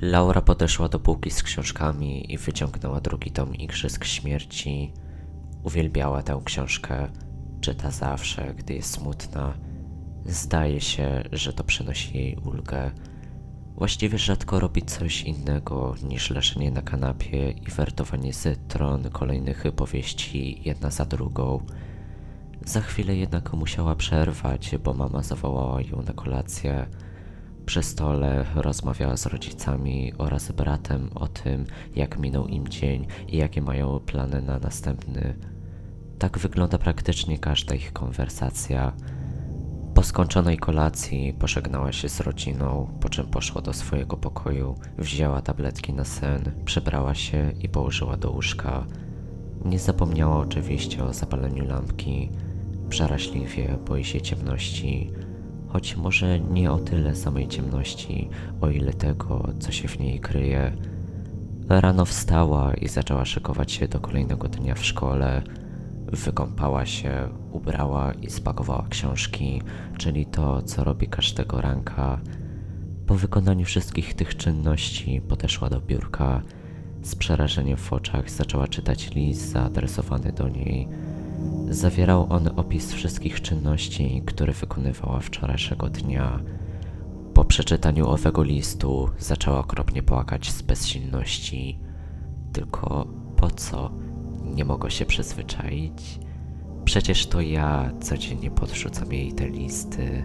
Laura podeszła do półki z książkami i wyciągnęła drugi tom Igrzysk Śmierci. Uwielbiała tę książkę, czyta zawsze, gdy jest smutna. Zdaje się, że to przynosi jej ulgę. Właściwie rzadko robi coś innego niż leżenie na kanapie i wertowanie z tron kolejnych powieści jedna za drugą. Za chwilę jednak musiała przerwać, bo mama zawołała ją na kolację. Przy stole rozmawiała z rodzicami oraz bratem o tym, jak minął im dzień i jakie mają plany na następny. Tak wygląda praktycznie każda ich konwersacja. Po skończonej kolacji pożegnała się z rodziną, po czym poszła do swojego pokoju, wzięła tabletki na sen, przebrała się i położyła do łóżka. Nie zapomniała oczywiście o zapaleniu lampki. Przeraźliwie boi się ciemności, choć może nie o tyle samej ciemności, o ile tego, co się w niej kryje. Rano wstała i zaczęła szykować się do kolejnego dnia w szkole. Wykąpała się, ubrała i spakowała książki, czyli to, co robi każdego ranka. Po wykonaniu wszystkich tych czynności podeszła do biurka. Z przerażeniem w oczach zaczęła czytać list zaadresowany do niej. Zawierał on opis wszystkich czynności, które wykonywała wczorajszego dnia. Po przeczytaniu owego listu zaczęła okropnie płakać z bezsilności. Tylko po co? Nie mogę się przyzwyczaić. Przecież to ja codziennie podrzucam jej te listy.